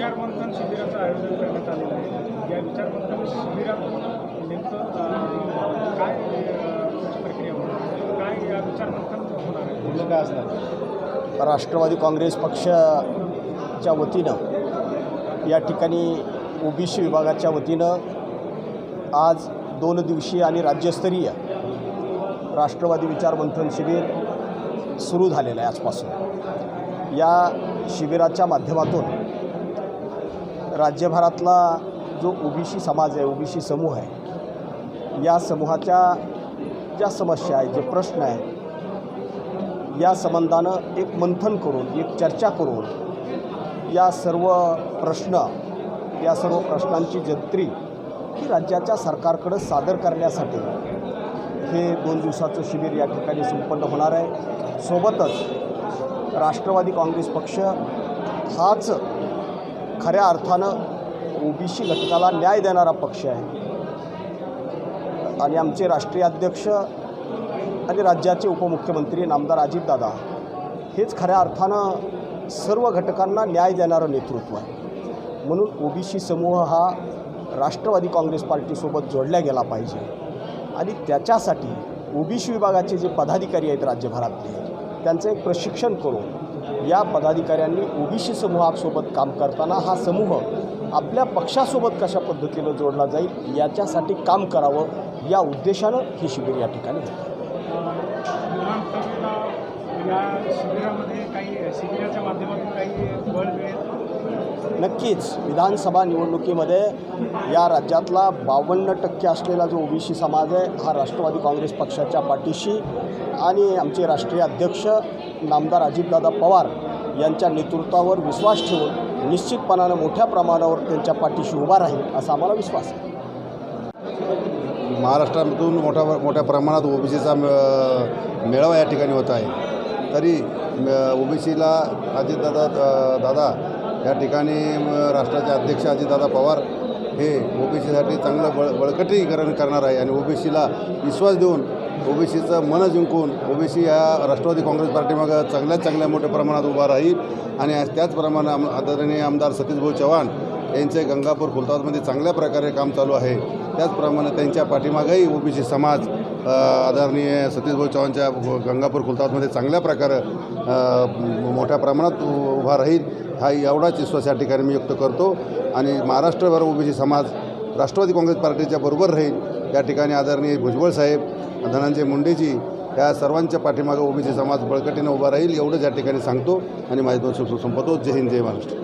विचारमंथन शिबिराचं आयोजन करण्यात आलेलं आहे. या विचारमंथन शिबिरातून नेमकं काय प्रक्रिया होणार काय या विचारमंथन होणार आहे? काय असणार? राष्ट्रवादी काँग्रेस पक्षाच्या वतीनं या ठिकाणी ओबीसी विभागाच्या वतीनं आज दोन दिवसीय आणि राज्यस्तरीय राष्ट्रवादी विचारमंथन शिबिर सुरू झालेलं आहे आजपासून. या शिबिराच्या माध्यमातून राज्यभरातला जो ओबीसी समाज आहे ओबीसी समूह आहे या समूहाच्या ज्या समस्या आहेत जे प्रश्न आहेत या संबंधानं एक मंथन करून एक चर्चा करून या सर्व प्रश्न या सर्व प्रश्नांची जंत्री ही राज्याच्या सरकारकडं सादर करण्यासाठी हे दोन दिवसाचं शिबिर या ठिकाणी संपन्न होणार आहे. सोबतच राष्ट्रवादी काँग्रेस पक्ष हाच खऱ्या अर्थानं ओबीसी घटकाला न्याय देणारा पक्ष आहे. आणि आमचे राष्ट्रीय अध्यक्ष आणि राज्याचे उपमुख्यमंत्री नामदार अजितदादा हेच खऱ्या अर्थानं सर्व घटकांना न्याय देणारं नेतृत्व आहे. म्हणून ओबीसी समूह हा राष्ट्रवादी काँग्रेस पार्टीसोबत जोडला गेला पाहिजे. आणि त्याच्यासाठी ओबीसी विभागाचे जे पदाधिकारी आहेत राज्यभरातले त्यांचं एक प्रशिक्षण करून या पदाधिकाऱ्यांनी ओबीसी समूहासोबत काम करताना हा समूह आपल्या पक्षासोबत कशा पद्धतीनं जोडला जाईल याच्यासाठी काम करावं या उद्देशानं ही शिबिर या ठिकाणी होतं या शिबिरामध्ये काही शिबिराच्या माध्यमातून काही बळ मिळेल? नक्कीच. विधानसभा निवडणुकीमध्ये या राज्यातला बावन्न टक्के असलेला जो ओबीसी समाज आहे हा राष्ट्रवादी काँग्रेस पक्षाच्या पाठीशी आणि आमचे राष्ट्रीय अध्यक्ष नामदार अजितदादा पवार यांच्या नेतृत्वावर विश्वास ठेवून निश्चितपणानं मोठ्या प्रमाणावर त्यांच्या पाठीशी उभा राहील असा आम्हाला विश्वास आहे. महाराष्ट्रातून मोठ्या मोठ्या प्रमाणात ओबीसीचा मेळावा या ठिकाणी होत आहे. तरी ओबीसीला अजितदादा दादा या ठिकाणी राष्ट्राचे अध्यक्ष अजितदादा पवार हे ओबीसीसाठी चांगलं बळ बळकटीकरण करणार आहे. आणि ओबीसीला विश्वास देऊन ओबीसीचं मन जिंकून ओबीसी या राष्ट्रवादी काँग्रेस पार्टीमागं चांगल्यात चांगल्या मोठ्या प्रमाणात उभा राहील. आणि आज त्याचप्रमाणे आम आदरणीय आमदार सतीशभाऊ चव्हाण यांचे गंगापूर खुलताबादमध्ये चांगल्या प्रकारे काम चालू आहे. त्याचप्रमाणे त्यांच्या पाठीमागेही ओबीसी समाज आदरणीय सतीशभाऊ चव्हाणच्या गंगापूर खुलताबादमध्ये चांगल्या प्रकारे मोठ्या प्रमाणात उ- उभा राहील हा एवढाच विश्वास या ठिकाणी मी व्यक्त करतो. आणि महाराष्ट्रभर ओबीसी समाज राष्ट्रवादी काँग्रेस पार्टीच्या बरोबर राहील या ठिकाणी आदरणीय भुजबळ साहेब धनंजय मुंडेजी या सर्वांच्या पाठीमागे ओबीसी समाज बळकटीनं उभा राहील एवढंच या ठिकाणी सांगतो. आणि माझे दोन संपतो. जय हिंद जय महाराष्ट्र.